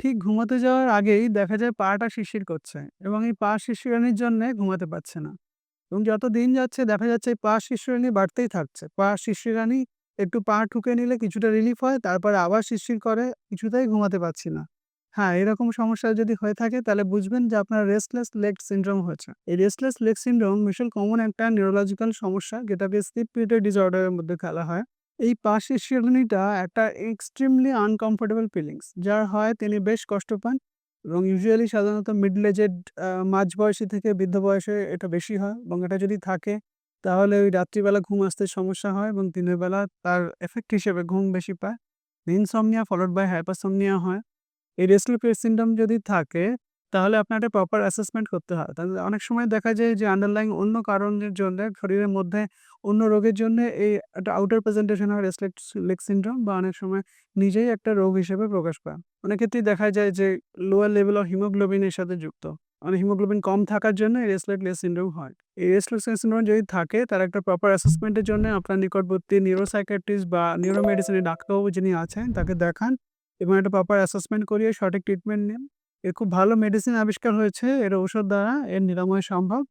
ঠিক ঘুমাতে যাওয়ার আগেই দেখা যায় পাটা শিরশির করছে এবং এই পা শিরশিরানির জন্যে ঘুমাতে পারছে না। এবং যত দিন যাচ্ছে দেখা যাচ্ছে এই পা শিরশিরানি বাড়তেই থাকছে। পা শিরশিরানি একটু পা ঠুকে নিলে কিছুটা রিলিফ হয়, তারপরে আবার শিরশির করে, কিছুতেই ঘুমাতে পারছি না। হ্যাঁ, এরকম সমস্যা যদি হয়ে থাকে তাহলে বুঝবেন যে আপনার রেস্টলেস লেগ সিন্ড্রোম হয়েছে। এই রেস্টলেস লেগ সিনড্রোম ভীষণ কমন একটা নিউরোলজিক্যাল সমস্যা যেটাকে স্লিপ পিরিয়ড ডিসঅর্ডারের মধ্যে খেলা হয়। এই পা শিরশিরানিটা একটা এক্সট্রিমলি আনকমফোর্টেবল ফিলিংস। যার হয় তিনি বেশ কষ্ট পান এবং ইউজুয়ালি সাধারণত মিডল এজেড মাঝ বয়সী থেকে বৃদ্ধ বয়সে এটা বেশি হয় এবং এটা যদি থাকে, তাহলে ওই রাত্রিবেলা ঘুম আসতে সমস্যা হয় এবং দিনের বেলা তার এফেক্ট হিসেবে ঘুম বেশি পায়। ইনসমনিয়া ফলোড বাই হাইপারসমনিয়া হয়। এই লেগ সিনড্রোম যদি থাকে তাহলে আপনার একটা প্রপার অ্যাসেসমেন্ট করতে হয়। তাহলে অনেক সময় দেখা যায় যে আন্ডারলাইং অন্য কারণের জন্যে, শরীরের মধ্যে অন্য রোগের জন্যে এই একটা আউটার প্রেজেন্টেশন হয় রেস্টলেস লেগ সিনড্রোম বা অনেক সময় নিজেই একটা রোগ হিসেবে প্রকাশ পায়। অনেক ক্ষেত্রেই দেখা যায় যে লোয়ার লেভেল অফ হিমোগ্লোবিন এর সাথে যুক্ত। মানে হিমোগ্লোবিন কম থাকার জন্য এই রেস্টলেস লেগ সিনড্রোম হয়। এই রেস্টলেস লেগ সিনড্রোম যদি থাকে, তার একটা প্রপার অ্যাসেসমেন্ট এর জন্য আপনার নিকটবর্তী নিউরোসাইকিয়াট্রিস্ট বা নিউরোমেডিসিনের ডাক্তারবাবু যিনি আছেন, তাকে দেখান এবং একটা প্রপার অ্যাসেসমেন্ট করিয়ে সঠিক ট্রিটমেন্ট নিন। এর খুব ভালো মেডিসিন আবিষ্কার হয়েছে। এর ঔষধ দ্বারা এর নিরাময় সম্ভব।